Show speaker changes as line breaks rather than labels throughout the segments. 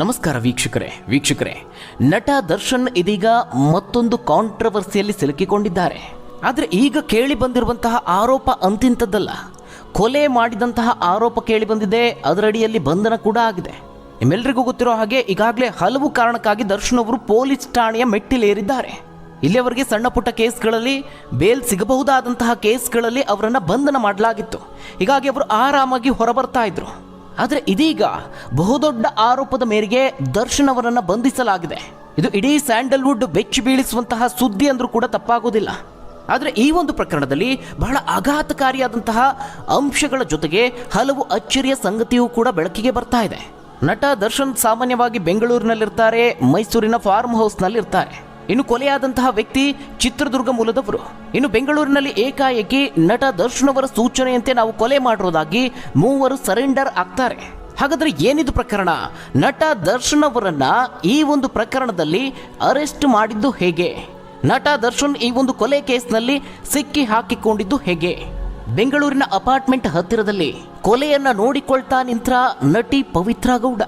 ನಮಸ್ಕಾರ ವೀಕ್ಷಕರೇ ವೀಕ್ಷಕರೇ. ನಟ ದರ್ಶನ್ ಇದೀಗ ಮತ್ತೊಂದು ಕಾಂಟ್ರವರ್ಸಿಯಲ್ಲಿ ಸಿಲುಕಿಕೊಂಡಿದ್ದಾರೆ. ಆದರೆ ಈಗ ಕೇಳಿ ಬಂದಿರುವಂತಹ ಆರೋಪ ಅಂತಿಂಥದ್ದಲ್ಲ. ಕೊಲೆ ಮಾಡಿದಂತಹ ಆರೋಪ ಕೇಳಿ ಬಂದಿದೆ, ಅದರಡಿಯಲ್ಲಿ ಬಂಧನ ಕೂಡ ಆಗಿದೆ. ನಿಮ್ಮೆಲ್ಲರಿಗೂ ಗೊತ್ತಿರೋ ಹಾಗೆ ಈಗಾಗಲೇ ಹಲವು ಕಾರಣಕ್ಕಾಗಿ ದರ್ಶನ್ ಅವರು ಪೊಲೀಸ್ ಠಾಣೆಯ ಮೆಟ್ಟಿಲೇರಿದ್ದಾರೆ. ಇಲ್ಲಿಯವರೆಗೆ ಸಣ್ಣ ಪುಟ್ಟ ಕೇಸ್ಗಳಲ್ಲಿ ಬೇಲ್ ಸಿಗಬಹುದಾದಂತಹ ಕೇಸ್ಗಳಲ್ಲಿ ಅವರನ್ನು ಬಂಧನ ಮಾಡಲಾಗಿತ್ತು. ಹೀಗಾಗಿ ಅವರು ಆರಾಮಾಗಿ ಹೊರಬರ್ತಾ ಇದ್ರು. ಆದರೆ ಇದೀಗ ಬಹುದೊಡ್ಡ ಆರೋಪದ ಮೇರೆಗೆ ದರ್ಶನ್ ಅವರನ್ನು ಬಂಧಿಸಲಾಗಿದೆ. ಇದು ಇಡೀ ಸ್ಯಾಂಡಲ್ವುಡ್ ಬೆಚ್ಚಿ ಬೀಳಿಸುವಂತಹ ಸುದ್ದಿ ಅಂದರೂ ಕೂಡ ತಪ್ಪಾಗೋದಿಲ್ಲ. ಆದರೆ ಈ ಒಂದು ಪ್ರಕರಣದಲ್ಲಿ ಬಹಳ ಆಘಾತಕಾರಿಯಾದಂತಹ ಅಂಶಗಳ ಜೊತೆಗೆ ಹಲವು ಅಚ್ಚರಿಯ ಸಂಗತಿಯೂ ಕೂಡ ಬೆಳಕಿಗೆ ಬರ್ತಾ ಇದೆ. ನಟ ದರ್ಶನ್ ಸಾಮಾನ್ಯವಾಗಿ ಬೆಂಗಳೂರಿನಲ್ಲಿರ್ತಾರೆ, ಮೈಸೂರಿನ ಫಾರ್ಮ್ ಹೌಸ್ನಲ್ಲಿರ್ತಾರೆ ಇನ್ನು ಕೊಲೆಯಾದಂತಹ ವ್ಯಕ್ತಿ ಚಿತ್ರದುರ್ಗ ಮೂಲದವರು. ಇನ್ನು ಬೆಂಗಳೂರಿನಲ್ಲಿ ಏಕಾಏಕಿ ನಟ ದರ್ಶನ್ ಅವರ ಸೂಚನೆಯಂತೆ ನಾವು ಕೊಲೆ ಮಾಡಿರೋದಾಗಿ ಮೂವರು ಸರೆಂಡರ್ ಆಗ್ತಾರೆ. ಹಾಗಾದ್ರೆ ಏನಿದು ಪ್ರಕರಣ? ನಟ ದರ್ಶನ್ ಅವರನ್ನ ಈ ಒಂದು ಪ್ರಕರಣದಲ್ಲಿ ಅರೆಸ್ಟ್ ಮಾಡಿದ್ದು ಹೇಗೆ? ನಟ ದರ್ಶನ್ ಈ ಒಂದು ಕೊಲೆ ಕೇಸ್ನಲ್ಲಿ ಸಿಕ್ಕಿ ಹಾಕಿಕೊಂಡಿದ್ದು ಹೇಗೆ? ಬೆಂಗಳೂರಿನ ಅಪಾರ್ಟ್ಮೆಂಟ್ ಹತ್ತಿರದಲ್ಲಿ ಕೊಲೆಯನ್ನ ನೋಡಿಕೊಳ್ತಾ ನಿಂತ ನಟಿ ಪವಿತ್ರ ಗೌಡ.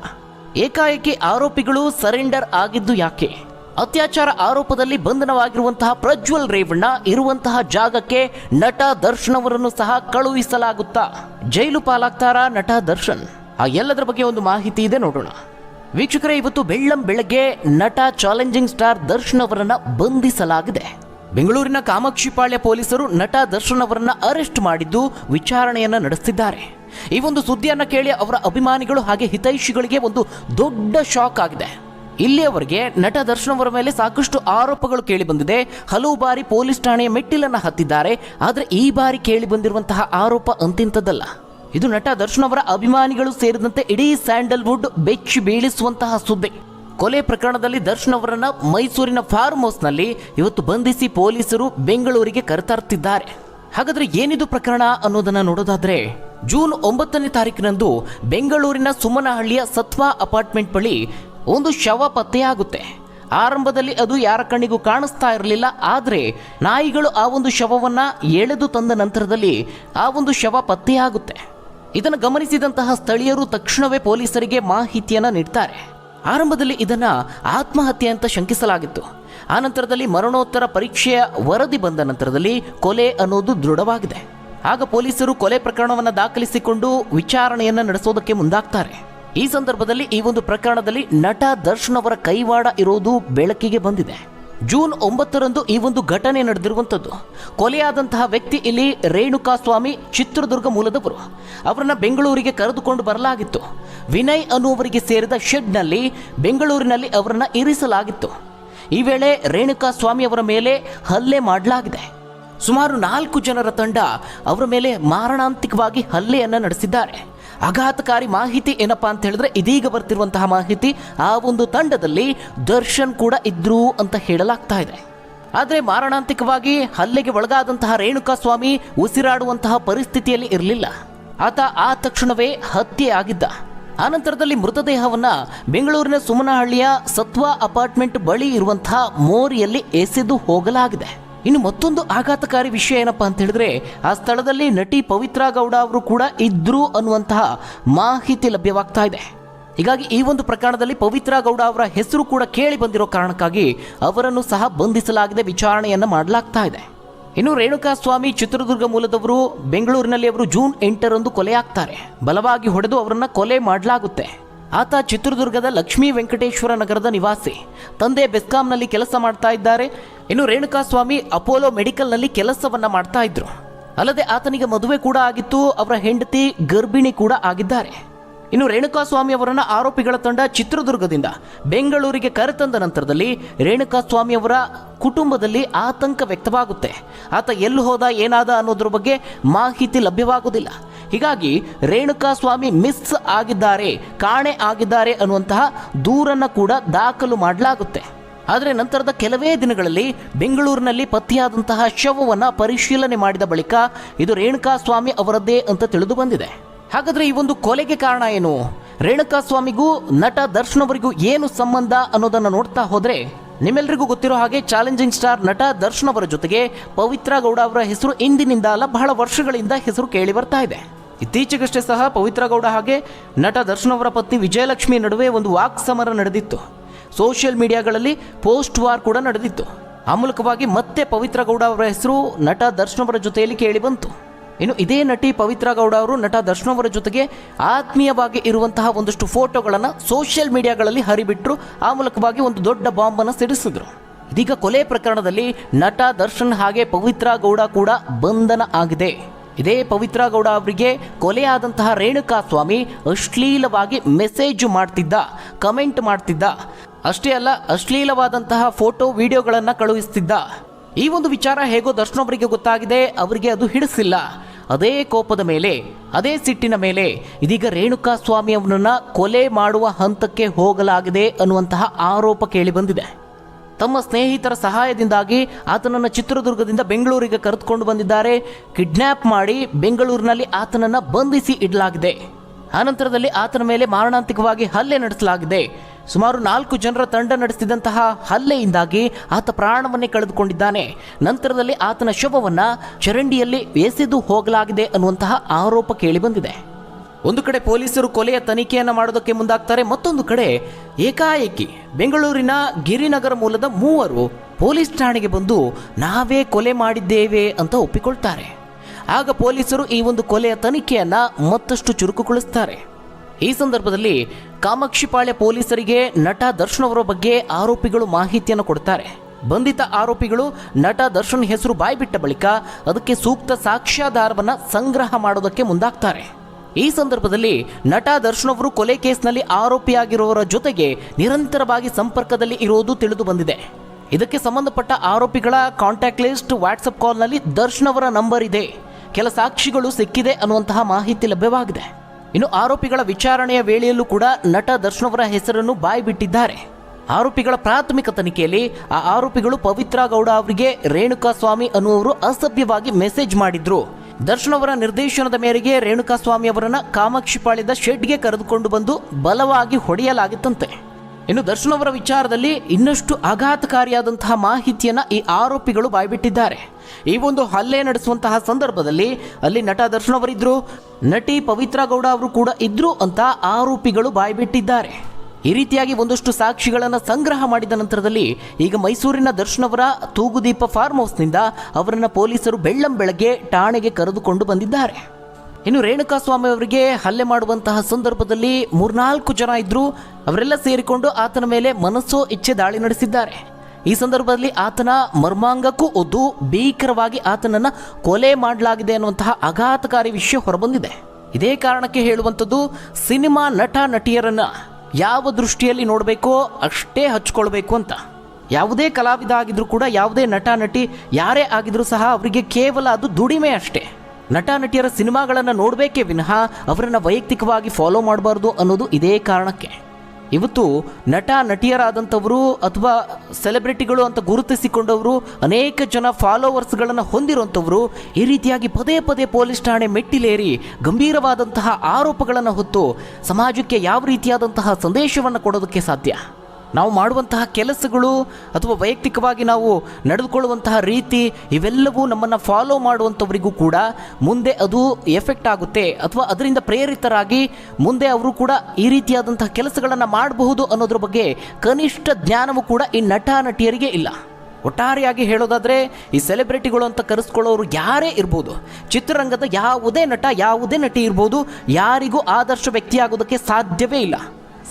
ಏಕಾಏಕಿ ಆರೋಪಿಗಳು ಸರೆಂಡರ್ ಆಗಿದ್ದು ಯಾಕೆ? ಅತ್ಯಾಚಾರ ಆರೋಪದಲ್ಲಿ ಬಂಧನವಾಗಿರುವಂತಹ ಪ್ರಜ್ವಲ್ ರೇವಣ್ಣ ಇರುವಂತಹ ಜಾಗಕ್ಕೆ ನಟ ದರ್ಶನ್ ಅವರನ್ನು ಸಹ ಕಳುಹಿಸಲಾಗುತ್ತಾ? ಜೈಲು ಪಾಲಾಗ್ತಾರ ನಟ ದರ್ಶನ್? ಆ ಎಲ್ಲದರ ಬಗ್ಗೆ ಒಂದು ಮಾಹಿತಿ ಇದೆ ನೋಡೋಣ. ವೀಕ್ಷಕರೇ, ಇವತ್ತು ಬೆಳ್ಳಂ ಬೆಳಗ್ಗೆ ನಟ ಚಾಲೆಂಜಿಂಗ್ ಸ್ಟಾರ್ ದರ್ಶನ್ ಅವರನ್ನ ಬಂಧಿಸಲಾಗಿದೆ. ಬೆಂಗಳೂರಿನ ಕಾಮಾಕ್ಷಿಪಾಳ್ಯ ಪೊಲೀಸರು ನಟ ದರ್ಶನ್ ಅವರನ್ನ ಅರೆಸ್ಟ್ ಮಾಡಿದ್ದು ವಿಚಾರಣೆಯನ್ನ ನಡೆಸಿದ್ದಾರೆ ಈ ಒಂದು ಸುದ್ದಿಯನ್ನ ಕೇಳಿ ಅವರ ಅಭಿಮಾನಿಗಳು ಹಾಗೆ ಹಿತೈಷಿಗಳಿಗೆ ಒಂದು ದೊಡ್ಡ ಶಾಕ್ ಆಗಿದೆ. ಇಲ್ಲಿಯವರೆಗೆ ನಟ ದರ್ಶನ್ ಅವರ ಮೇಲೆ ಸಾಕಷ್ಟು ಆರೋಪಗಳು ಕೇಳಿ ಬಂದಿದೆ. ಹಲವು ಬಾರಿ ಪೊಲೀಸ್ ಠಾಣೆಯ ಮೆಟ್ಟಿಲನ್ನು ಹತ್ತಿದ್ದಾರೆ. ಆದರೆ ಈ ಬಾರಿ ಕೇಳಿ ಬಂದಿರುವಂತಹ ಆರೋಪ ಅಂತಿಂತದ್ದಲ್ಲ ಇದು ನಟ ದರ್ಶನ್ ಅವರ ಅಭಿಮಾನಿಗಳು ಸೇರಿದಂತೆ ಇಡೀ ಸ್ಯಾಂಡಲ್ವುಡ್ ಬೆಚ್ಚಿ ಬೀಳಿಸುವಂತಹ ಸುದ್ದಿ. ಕೊಲೆ ಪ್ರಕರಣದಲ್ಲಿ ದರ್ಶನ್ ಅವರನ್ನ ಮೈಸೂರಿನ ಫಾರ್ಮ್ ಹೌಸ್ನಲ್ಲಿ ಇವತ್ತು ಬಂಧಿಸಿ ಪೊಲೀಸರು ಬೆಂಗಳೂರಿಗೆ ಕರೆತರುತ್ತಿದ್ದಾರೆ ಹಾಗಾದ್ರೆ ಏನಿದು ಪ್ರಕರಣ ಅನ್ನೋದನ್ನ ನೋಡೋದಾದ್ರೆ, ಜೂನ್ ಒಂಬತ್ತನೇ ತಾರೀಕಿನಂದು ಬೆಂಗಳೂರಿನ ಸುಮನಹಳ್ಳಿಯ ಸತ್ವಾ ಅಪಾರ್ಟ್ಮೆಂಟ್ ಬಳಿ ಒಂದು ಶವ ಪತ್ತೆಯಾಗುತ್ತೆ ಆರಂಭದಲ್ಲಿ ಅದು ಯಾರ ಕಣ್ಣಿಗೂ ಕಾಣಿಸ್ತಾ ಇರಲಿಲ್ಲ, ಆದರೆ ನಾಯಿಗಳು ಆ ಒಂದು ಶವವನ್ನು ಎಳೆದು ತಂದ ನಂತರದಲ್ಲಿ ಆ ಒಂದು ಶವ ಪತ್ತೆಯಾಗುತ್ತೆ ಇದನ್ನು ಗಮನಿಸಿದಂತಹ ಸ್ಥಳೀಯರು ತಕ್ಷಣವೇ ಪೊಲೀಸರಿಗೆ ಮಾಹಿತಿಯನ್ನು ನೀಡ್ತಾರೆ. ಆರಂಭದಲ್ಲಿ ಇದನ್ನು ಆತ್ಮಹತ್ಯೆ ಅಂತ ಶಂಕಿಸಲಾಗಿತ್ತು. ಆ ನಂತರದಲ್ಲಿ ಮರಣೋತ್ತರ ಪರೀಕ್ಷೆಯ ವರದಿ ಬಂದ ನಂತರದಲ್ಲಿ ಕೊಲೆ ಅನ್ನೋದು ದೃಢವಾಗಿದೆ. ಆಗ ಪೊಲೀಸರು ಕೊಲೆ ಪ್ರಕರಣವನ್ನು ದಾಖಲಿಸಿಕೊಂಡು ವಿಚಾರಣೆಯನ್ನು ನಡೆಸೋದಕ್ಕೆ ಮುಂದಾಗ್ತಾರೆ. ಈ ಸಂದರ್ಭದಲ್ಲಿ ಈ ಒಂದು ಪ್ರಕರಣದಲ್ಲಿ ನಟ ದರ್ಶನ್ ಅವರ ಕೈವಾಡ ಇರೋದು ಬೆಳಕಿಗೆ ಬಂದಿದೆ. ಜೂನ್ ಒಂಬತ್ತರಂದು ಈ ಒಂದು ಘಟನೆ ನಡೆದಿರುವಂಥದ್ದು. ಕೊಲೆಯಾದಂತಹ ವ್ಯಕ್ತಿ ಇಲ್ಲಿ ರೇಣುಕಾ ಸ್ವಾಮಿ ಚಿತ್ರದುರ್ಗ ಮೂಲದವರು. ಅವರನ್ನ ಬೆಂಗಳೂರಿಗೆ ಕರೆದುಕೊಂಡು ಬರಲಾಗಿತ್ತು. ವಿನಯ್ ಅನ್ನುವರಿಗೆ ಸೇರಿದ ಶೆಡ್ನಲ್ಲಿ ಬೆಂಗಳೂರಿನಲ್ಲಿ ಅವರನ್ನ ಇರಿಸಲಾಗಿತ್ತು. ಈ ವೇಳೆ ರೇಣುಕಾ ಸ್ವಾಮಿ ಅವರ ಮೇಲೆ ಹಲ್ಲೆ ಮಾಡಲಾಗಿದೆ. ಸುಮಾರು ನಾಲ್ಕು ಜನರ ತಂಡ ಅವರ ಮೇಲೆ ಮಾರಣಾಂತಿಕವಾಗಿ ಹಲ್ಲೆಯನ್ನ ನಡೆಸಿದ್ದಾರೆ. ಆಘಾತಕಾರಿ ಮಾಹಿತಿ ಏನಪ್ಪಾ ಅಂತ ಹೇಳಿದ್ರೆ ಇದೀಗ ಬರ್ತಿರುವಂತಹ ಮಾಹಿತಿ ಆ ಒಂದು ತಂಡದಲ್ಲಿ ದರ್ಶನ್ ಕೂಡ ಇದ್ರು ಅಂತ ಹೇಳಲಾಗ್ತಾ ಇದೆ. ಆದರೆ ಮಾರಣಾಂತಿಕವಾಗಿ ಹಲ್ಲೆಗೆ ಒಳಗಾದಂತಹ ರೇಣುಕಾ ಸ್ವಾಮಿ ಉಸಿರಾಡುವಂತಹ ಪರಿಸ್ಥಿತಿಯಲ್ಲಿ ಇರಲಿಲ್ಲ. ಆತ ಆ ತಕ್ಷಣವೇ ಹತ್ಯೆ ಆಗಿದ್ದ ಆನಂತರದಲ್ಲಿ ಮೃತದೇಹವನ್ನ ಬೆಂಗಳೂರಿನ ಸುಮನಹಳ್ಳಿಯ ಸತ್ವ ಅಪಾರ್ಟ್ಮೆಂಟ್ ಬಳಿ ಇರುವಂತಹ ಮೋರಿಯಲ್ಲಿ ಎಸೆದು ಹೋಗಲಾಗಿದೆ. ಇನ್ನು ಮತ್ತೊಂದು ಆಘಾತಕಾರಿ ವಿಷಯ ಏನಪ್ಪ ಅಂತ ಹೇಳಿದ್ರೆ, ಆ ಸ್ಥಳದಲ್ಲಿ ನಟಿ ಪವಿತ್ರ ಗೌಡ ಅವರು ಕೂಡ ಇದ್ರು ಅನ್ನುವಂತಹ ಮಾಹಿತಿ ಲಭ್ಯವಾಗ್ತಾ ಇದೆ. ಹೀಗಾಗಿ ಈ ಒಂದು ಪ್ರಕರಣದಲ್ಲಿ ಪವಿತ್ರ ಗೌಡ ಅವರ ಹೆಸರು ಕೂಡ ಕೇಳಿ ಬಂದಿರೋ ಕಾರಣಕ್ಕಾಗಿ ಅವರನ್ನು ಸಹ ಬಂಧಿಸಲಾಗಿದೆ ವಿಚಾರಣೆಯನ್ನು ಮಾಡಲಾಗ್ತಾ ಇದೆ. ಇನ್ನು ರೇಣುಕಾ ಸ್ವಾಮಿ ಚಿತ್ರದುರ್ಗ ಮೂಲದವರು ಬೆಂಗಳೂರಿನಲ್ಲಿ ಅವರು ಜೂನ್ ಎಂಟರಂದು ಕೊಲೆಯಾಗ್ತಾರೆ. ಬಲವಾಗಿ ಹೊಡೆದು ಅವರನ್ನು ಕೊಲೆ ಮಾಡಲಾಗುತ್ತೆ. ಆತ ಚಿತ್ರದುರ್ಗದ ಲಕ್ಷ್ಮೀ ವೆಂಕಟೇಶ್ವರ ನಗರದ ನಿವಾಸಿ. ತಂದೆ ಬೆಸ್ಕಾಂನಲ್ಲಿ ಕೆಲಸ ಮಾಡ್ತಾ ಇದ್ದಾರೆ. ಇನ್ನು ರೇಣುಕಾ ಸ್ವಾಮಿ ಅಪೋಲೋ ಮೆಡಿಕಲ್ನಲ್ಲಿ ಕೆಲಸವನ್ನ ಮಾಡ್ತಾ ಇದ್ರು. ಅಲ್ಲದೆ ಆತನಿಗೆ ಮದುವೆ ಕೂಡ ಆಗಿತ್ತು, ಅವರ ಹೆಂಡತಿ ಗರ್ಭಿಣಿ ಕೂಡ ಆಗಿದ್ದಾರೆ. ಇನ್ನು ರೇಣುಕಾ ಸ್ವಾಮಿ ಅವರನ್ನ ಆರೋಪಿಗಳ ತಂಡ ಚಿತ್ರದುರ್ಗದಿಂದ ಬೆಂಗಳೂರಿಗೆ ಕರೆತಂದ ನಂತರದಲ್ಲಿ ರೇಣುಕಾ ಸ್ವಾಮಿ ಅವರ ಕುಟುಂಬದಲ್ಲಿ ಆತಂಕ ವ್ಯಕ್ತವಾಗುತ್ತೆ. ಆತ ಎಲ್ಲಿ ಹೋದ, ಏನಾದ ಅನ್ನೋದ್ರ ಬಗ್ಗೆ ಮಾಹಿತಿ ಲಭ್ಯವಾಗುವುದಿಲ್ಲ. ಹೀಗಾಗಿ ರೇಣುಕಾ ಸ್ವಾಮಿ ಮಿಸ್ ಆಗಿದ್ದಾರೆ, ಕಾಣೆ ಆಗಿದ್ದಾರೆ ಅನ್ನುವಂತಹ ದೂರನ್ನ ಕೂಡ ದಾಖಲು ಮಾಡಲಾಗುತ್ತೆ. ಆದರೆ ನಂತರದ ಕೆಲವೇ ದಿನಗಳಲ್ಲಿ ಬೆಂಗಳೂರಿನಲ್ಲಿ ಪತ್ತೆಯಾದಂತಹ ಶವವನ್ನು ಪರಿಶೀಲನೆ ಮಾಡಿದ ಬಳಿಕ ಇದು ರೇಣುಕಾ ಸ್ವಾಮಿ ಅವರದ್ದೇ ಅಂತ ತಿಳಿದು ಬಂದಿದೆ. ಹಾಗಾದರೆ ಈ ಒಂದು ಕೊಲೆಗೆ ಕಾರಣ ಏನು? ರೇಣುಕಾ ಸ್ವಾಮಿಗೂ ನಟ ದರ್ಶನ್ ಅವರಿಗೂ ಏನು ಸಂಬಂಧ ಅನ್ನೋದನ್ನು ನೋಡ್ತಾ ಹೋದರೆ ನಿಮ್ಮೆಲ್ಲರಿಗೂ ಗೊತ್ತಿರೋ ಹಾಗೆ ಚಾಲೆಂಜಿಂಗ್ ಸ್ಟಾರ್ ನಟ ದರ್ಶನ್ ಅವರ ಜೊತೆಗೆ ಪವಿತ್ರ ಗೌಡ ಅವರ ಹೆಸರು ಇಂದಿನಿಂದ ಅಲ್ಲ, ಬಹಳ ವರ್ಷಗಳಿಂದ ಹೆಸರು ಕೇಳಿ ಬರ್ತಾ ಇದೆ. ಇತ್ತೀಚೆಗಷ್ಟೇ ಸಹ ಪವಿತ್ರ ಗೌಡ ಹಾಗೆ ನಟ ದರ್ಶನ್ ಅವರ ಪತ್ನಿ ವಿಜಯಲಕ್ಷ್ಮಿ ನಡುವೆ ಒಂದು ವಾಕ್ ಸಮರ ನಡೆದಿತ್ತು. ಸೋಷಿಯಲ್ ಮೀಡಿಯಾಗಳಲ್ಲಿ ಪೋಸ್ಟ್ ವಾರ್ ಕೂಡ ನಡೆದಿತ್ತು. ಆ ಮೂಲಕವಾಗಿ ಮತ್ತೆ ಪವಿತ್ರ ಗೌಡ ಅವರ ಹೆಸರು ನಟ ದರ್ಶನ್ ಅವರ ಜೊತೆಯಲ್ಲಿ ಕೇಳಿ ಬಂತು. ಇನ್ನು ಇದೇ ನಟಿ ಪವಿತ್ರ ಗೌಡ ಅವರು ನಟ ದರ್ಶನ್ ಅವರ ಜೊತೆಗೆ ಆತ್ಮೀಯವಾಗಿ ಇರುವಂತಹ ಒಂದಷ್ಟು ಫೋಟೋಗಳನ್ನು ಸೋಷಿಯಲ್ ಮೀಡಿಯಾಗಳಲ್ಲಿ ಹರಿಬಿಟ್ರು. ಆ ಮೂಲಕವಾಗಿ ಒಂದು ದೊಡ್ಡ ಬಾಂಬನ್ನು ಸಿಡಿಸಿದ್ರು. ಇದೀಗ ಕೊಲೆ ಪ್ರಕರಣದಲ್ಲಿ ನಟ ದರ್ಶನ್ ಹಾಗೆ ಪವಿತ್ರ ಗೌಡ ಕೂಡ ಬಂಧನ ಆಗಿದೆ. ಇದೇ ಪವಿತ್ರ ಗೌಡ ಅವರಿಗೆ ಕೊಲೆಯಾದಂತಹ ರೇಣುಕಾ ಸ್ವಾಮಿ ಅಶ್ಲೀಲವಾಗಿ ಮೆಸೇಜ್ ಮಾಡ್ತಿದ್ದ, ಕಮೆಂಟ್ ಮಾಡ್ತಿದ್ದ. ಅಷ್ಟೇ ಅಲ್ಲ, ಅಶ್ಲೀಲವಾದಂತಹ ಫೋಟೋ, ವಿಡಿಯೋಗಳನ್ನು ಕಳುಹಿಸ್ತಿದ್ದ. ಈ ಒಂದು ವಿಚಾರ ಹೇಗೋ ದರ್ಶನ್ ಅವರಿಗೆ ಗೊತ್ತಾಗಿದೆ, ಅವರಿಗೆ ಅದು ಹಿಡಿಸಿಲ್ಲ. ಅದೇ ಕೋಪದ ಮೇಲೆ, ಅದೇ ಸಿಟ್ಟಿನ ಮೇಲೆ, ಇದೀಗ ರೇಣುಕಾ ಸ್ವಾಮಿ ಅವನನ್ನ ಕೊಲೆ ಮಾಡುವ ಹಂತಕ್ಕೆ ಹೋಗಲಾಗಿದೆ ಅನ್ನುವಂತಹ ಆರೋಪ ಕೇಳಿ ಬಂದಿದೆ ತಮ್ಮ ಸ್ನೇಹಿತರ ಸಹಾಯದಿಂದಾಗಿ ಆತನನ್ನು ಚಿತ್ರದುರ್ಗದಿಂದ ಬೆಂಗಳೂರಿಗೆ ಕರೆದುಕೊಂಡು ಬಂದಿದ್ದಾರೆ. ಕಿಡ್ನ್ಯಾಪ್ ಮಾಡಿ ಬೆಂಗಳೂರಿನಲ್ಲಿ ಆತನನ್ನು ಬಂಧಿಸಿ ಇಡಲಾಗಿದೆ. ಆನಂತರದಲ್ಲಿ ಆತನ ಮೇಲೆ ಮಾರಣಾಂತಿಕವಾಗಿ ಹಲ್ಲೆ ನಡೆಸಲಾಗಿದೆ. ಸುಮಾರು ನಾಲ್ಕು ಜನರ ತಂಡ ನಡೆಸಿದಂತಹ ಹಲ್ಲೆಯಿಂದಾಗಿ ಆತ ಪ್ರಾಣವನ್ನೇ ಕಳೆದುಕೊಂಡಿದ್ದಾನೆ. ನಂತರದಲ್ಲಿ ಆತನ ಶವವನ್ನು ಚರಂಡಿಯಲ್ಲಿ ಎಸೆದು ಹೋಗಲಾಗಿದೆ ಅನ್ನುವಂತಹ ಆರೋಪ ಕೇಳಿಬಂದಿದೆ. ಒಂದು ಕಡೆ ಪೊಲೀಸರು ಕೊಲೆಯ ತನಿಖೆಯನ್ನು ಮಾಡೋದಕ್ಕೆ ಮುಂದಾಗ್ತಾರೆ, ಮತ್ತೊಂದು ಕಡೆ ಏಕಾಏಕಿ ಬೆಂಗಳೂರಿನ ಗಿರಿನಗರ ಮೂಲದ ಮೂವರು ಪೊಲೀಸ್ ಠಾಣೆಗೆ ಬಂದು ನಾವೇ ಕೊಲೆ ಮಾಡಿದ್ದೇವೆ ಅಂತ ಒಪ್ಪಿಕೊಳ್ತಾರೆ. ಆಗ ಪೊಲೀಸರು ಈ ಒಂದು ಕೊಲೆಯ ತನಿಖೆಯನ್ನು ಮತ್ತಷ್ಟು ಚುರುಕುಗೊಳಿಸ್ತಾರೆ. ಈ ಸಂದರ್ಭದಲ್ಲಿ ಕಾಮಾಕ್ಷಿಪಾಳ್ಯ ಪೊಲೀಸರಿಗೆ ನಟ ದರ್ಶನ್ ಅವರ ಬಗ್ಗೆ ಆರೋಪಿಗಳು ಮಾಹಿತಿಯನ್ನು ಕೊಡ್ತಾರೆ. ಬಂಧಿತ ಆರೋಪಿಗಳು ನಟ ದರ್ಶನ್ ಹೆಸರು ಬಾಯ್ಬಿಟ್ಟ ಬಳಿಕ ಅದಕ್ಕೆ ಸೂಕ್ತ ಸಾಕ್ಷ್ಯಾಧಾರವನ್ನು ಸಂಗ್ರಹ ಮಾಡೋದಕ್ಕೆ ಮುಂದಾಗ್ತಾರೆ. ಈ ಸಂದರ್ಭದಲ್ಲಿ ನಟ ದರ್ಶನ್ ಅವರು ಕೊಲೆ ಕೇಸ್ನಲ್ಲಿ ಆರೋಪಿಯಾಗಿರುವವರ ಜೊತೆಗೆ ನಿರಂತರವಾಗಿ ಸಂಪರ್ಕದಲ್ಲಿ ಇರುವುದು ತಿಳಿದು ಬಂದಿದೆ. ಇದಕ್ಕೆ ಸಂಬಂಧಪಟ್ಟ ಆರೋಪಿಗಳ ಕಾಂಟ್ಯಾಕ್ಟ್ ಲಿಸ್ಟ್ ವಾಟ್ಸಪ್ ಕಾಲ್ನಲ್ಲಿ ದರ್ಶನ್ ಅವರ ನಂಬರ್ ಇದೆ. ಕೆಲ ಸಾಕ್ಷಿಗಳು ಸಿಕ್ಕಿದೆ ಅನ್ನುವಂತಹ ಮಾಹಿತಿ ಲಭ್ಯವಾಗಿದೆ. ಇನ್ನು ಆರೋಪಿಗಳ ವಿಚಾರಣೆಯ ವೇಳೆಯಲ್ಲೂ ಕೂಡ ನಟ ದರ್ಶನ್ ಅವರ ಹೆಸರನ್ನು ಬಾಯ್ಬಿಟ್ಟಿದ್ದಾರೆ. ಆರೋಪಿಗಳ ಪ್ರಾಥಮಿಕ ತನಿಖೆಯಲ್ಲಿ ಆ ಆರೋಪಿಗಳು ಪವಿತ್ರ ಗೌಡ ಅವರಿಗೆ ರೇಣುಕಾ ಸ್ವಾಮಿ ಅನ್ನುವರು ಅಸಭ್ಯವಾಗಿ ಮೆಸೇಜ್ ಮಾಡಿದ್ರು. ದರ್ಶನ್ ಅವರ ನಿರ್ದೇಶನದ ಮೇರೆಗೆ ರೇಣುಕಾ ಸ್ವಾಮಿ ಅವರನ್ನ ಕಾಮಾಕ್ಷಿಪಾಳ್ಯದ ಶೆಡ್ಗೆ ಕರೆದುಕೊಂಡು ಬಂದು ಬಲವಾಗಿ ಹೊಡೆಯಲಾಗಿತ್ತಂತೆ. ಇನ್ನು ದರ್ಶನ್ ಅವರ ವಿಚಾರದಲ್ಲಿ ಇನ್ನಷ್ಟು ಆಘಾತಕಾರಿಯಾದಂತಹ ಮಾಹಿತಿಯನ್ನ ಈ ಆರೋಪಿಗಳು ಬಾಯ್ಬಿಟ್ಟಿದ್ದಾರೆ. ಈ ಒಂದು ಹಲ್ಲೆ ನಡೆಸುವಂತಹ ಸಂದರ್ಭದಲ್ಲಿ ಅಲ್ಲಿ ನಟ ದರ್ಶನ್ ಅವರಿದ್ರು, ನಟಿ ಪವಿತ್ರ ಗೌಡ ಅವರು ಕೂಡ ಇದ್ರು ಅಂತ ಆರೋಪಿಗಳು ಬಾಯ್ಬಿಟ್ಟಿದ್ದಾರೆ. ಈ ರೀತಿಯಾಗಿ ಒಂದಷ್ಟು ಸಾಕ್ಷಿಗಳನ್ನು ಸಂಗ್ರಹ ಮಾಡಿದ ನಂತರದಲ್ಲಿ ಈಗ ಮೈಸೂರಿನ ದರ್ಶನ್ ಅವರ ತೂಗುದೀಪ ಫಾರ್ಮ್ ಹೌಸ್ನಿಂದ ಅವರನ್ನು ಪೊಲೀಸರು ಬೆಳ್ಳಂ ಬೆಳಗ್ಗೆ ಠಾಣೆಗೆ ಕರೆದುಕೊಂಡು ಬಂದಿದ್ದಾರೆ. ಇನ್ನು ರೇಣುಕಾ ಸ್ವಾಮಿ ಅವರಿಗೆ ಹಲ್ಲೆ ಮಾಡುವಂತಹ ಸಂದರ್ಭದಲ್ಲಿ ಮೂರ್ನಾಲ್ಕು ಜನ ಇದ್ರು ಅವರೆಲ್ಲ ಸೇರಿಕೊಂಡು ಆತನ ಮೇಲೆ ಮನಸ್ಸೋ ಇಚ್ಛೆ ದಾಳಿ ನಡೆಸಿದ್ದಾರೆ. ಈ ಸಂದರ್ಭದಲ್ಲಿ ಆತನ ಮರ್ಮಾಂಗಕ್ಕೂ ಒದ್ದು ಭೀಕರವಾಗಿ ಆತನನ್ನು ಕೊಲೆ ಮಾಡಲಾಗಿದೆ ಅನ್ನುವಂತಹ ಆಘಾತಕಾರಿ ವಿಷಯ ಹೊರಬಂದಿದೆ. ಇದೇ ಕಾರಣಕ್ಕೆ ಹೇಳುವಂಥದ್ದು, ಸಿನಿಮಾ ನಟ ನಟಿಯರನ್ನು ಯಾವ ದೃಷ್ಟಿಯಲ್ಲಿ ನೋಡಬೇಕೋ ಅಷ್ಟೇ ಹಚ್ಕೊಳ್ಬೇಕು ಅಂತ. ಯಾವುದೇ ಕಲಾವಿದ ಆಗಿದ್ರೂ ಕೂಡ, ಯಾವುದೇ ನಟ ನಟಿ ಯಾರೇ ಆಗಿದ್ರೂ ಸಹ ಅವರಿಗೆ ಕೇವಲ ಅದು ದುಡಿಮೆ ಅಷ್ಟೇ. ನಟ ನಟಿಯರ ಸಿನಿಮಾಗಳನ್ನು ನೋಡಬೇಕೇ ವಿನಃ ಅವರನ್ನು ವೈಯಕ್ತಿಕವಾಗಿ ಫಾಲೋ ಮಾಡಬಾರ್ದು ಅನ್ನೋದು ಇದೇ ಕಾರಣಕ್ಕೆ. ಇವತ್ತು ನಟ, ನಟಿಯರಾದಂಥವರು ಅಥವಾ ಸೆಲೆಬ್ರಿಟಿಗಳು ಅಂತ ಗುರುತಿಸಿಕೊಂಡವರು, ಅನೇಕ ಜನ ಫಾಲೋವರ್ಸ್ಗಳನ್ನು ಹೊಂದಿರುವಂಥವರು ಈ ರೀತಿಯಾಗಿ ಪದೇ ಪದೇ ಪೊಲೀಸ್ ಠಾಣೆ ಮೆಟ್ಟಿಲೇರಿ ಗಂಭೀರವಾದಂತಹ ಆರೋಪಗಳನ್ನು ಹೊತ್ತು ಸಮಾಜಕ್ಕೆ ಯಾವ ರೀತಿಯಾದಂತಹ ಸಂದೇಶವನ್ನು ಕೊಡೋದಕ್ಕೆ ಸಾಧ್ಯ? ನಾವು ಮಾಡುವಂತಹ ಕೆಲಸಗಳು ಅಥವಾ ವೈಯಕ್ತಿಕವಾಗಿ ನಾವು ನಡೆದುಕೊಳ್ಳುವಂತಹ ರೀತಿ ಇವೆಲ್ಲವೂ ನಮ್ಮನ್ನು ಫಾಲೋ ಮಾಡುವಂಥವರಿಗೂ ಕೂಡ ಮುಂದೆ ಅದು ಎಫೆಕ್ಟ್ ಆಗುತ್ತೆ ಅಥವಾ ಅದರಿಂದ ಪ್ರೇರಿತರಾಗಿ ಮುಂದೆ ಅವರು ಕೂಡ ಈ ರೀತಿಯಾದಂತಹ ಕೆಲಸಗಳನ್ನು ಮಾಡಬಹುದು ಅನ್ನೋದ್ರ ಬಗ್ಗೆ ಕನಿಷ್ಠ ಜ್ಞಾನವೂ ಕೂಡ ಈ ನಟ ನಟಿಯರಿಗೆ ಇಲ್ಲ. ಒಟ್ಟಾರೆಯಾಗಿ ಹೇಳೋದಾದರೆ ಈ ಸೆಲೆಬ್ರಿಟಿಗಳು ಅಂತ ಕರೆಸ್ಕೊಳ್ಳೋರು ಯಾರೇ ಇರ್ಬೋದು, ಚಿತ್ರರಂಗದ ಯಾವುದೇ ನಟ, ಯಾವುದೇ ನಟಿ ಇರ್ಬೋದು, ಯಾರಿಗೂ ಆದರ್ಶ ವ್ಯಕ್ತಿಯಾಗೋದಕ್ಕೆ ಸಾಧ್ಯವೇ ಇಲ್ಲ.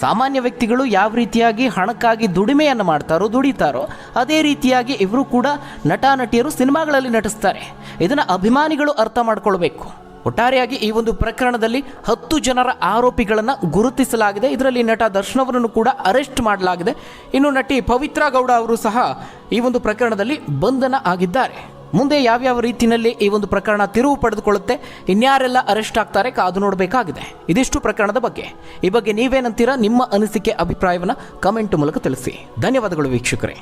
ಸಾಮಾನ್ಯ ವ್ಯಕ್ತಿಗಳು ಯಾವ ರೀತಿಯಾಗಿ ಹಣಕ್ಕಾಗಿ ದುಡಿಮೆಯನ್ನು ಮಾಡ್ತಾರೋ ದುಡಿತಾರೋ, ಅದೇ ರೀತಿಯಾಗಿ ಇವರು ಕೂಡ ನಟ ನಟಿಯರು ಸಿನಿಮಾಗಳಲ್ಲಿ ನಟಿಸ್ತಾರೆ. ಇದನ್ನು ಅಭಿಮಾನಿಗಳು ಅರ್ಥ ಮಾಡ್ಕೊಳ್ಬೇಕು. ಒಟ್ಟಾರೆಯಾಗಿ ಈ ಒಂದು ಪ್ರಕರಣದಲ್ಲಿ ಹತ್ತು ಜನರ ಆರೋಪಿಗಳನ್ನು ಗುರುತಿಸಲಾಗಿದೆ. ಇದರಲ್ಲಿ ನಟ ದರ್ಶನವರನ್ನು ಕೂಡ ಅರೆಸ್ಟ್ ಮಾಡಲಾಗಿದೆ. ಇನ್ನು ನಟಿ ಪವಿತ್ರ ಗೌಡ ಅವರು ಸಹ ಈ ಒಂದು ಪ್ರಕರಣದಲ್ಲಿ ಬಂಧನ ಆಗಿದ್ದಾರೆ. ಮುಂದೆ ಯಾವ್ಯಾವ ರೀತಿಯಲ್ಲಿ ಈ ಒಂದು ಪ್ರಕರಣ ತಿರುವು ಪಡೆದುಕೊಳ್ಳುತ್ತೆ, ಇನ್ಯಾರೆಲ್ಲ ಅರೆಸ್ಟ್ ಆಗ್ತಾರೆ ಕಾದು ನೋಡಬೇಕಾಗಿದೆ. ಇದಿಷ್ಟು ಪ್ರಕರಣದ ಬಗ್ಗೆ. ಈ ಬಗ್ಗೆ ನೀವೇನಂತೀರಾ? ನಿಮ್ಮ ಅನಿಸಿಕೆ, ಅಭಿಪ್ರಾಯವನ್ನು ಕಮೆಂಟ್ ಮೂಲಕ ತಿಳಿಸಿ. ಧನ್ಯವಾದಗಳು ವೀಕ್ಷಕರೇ.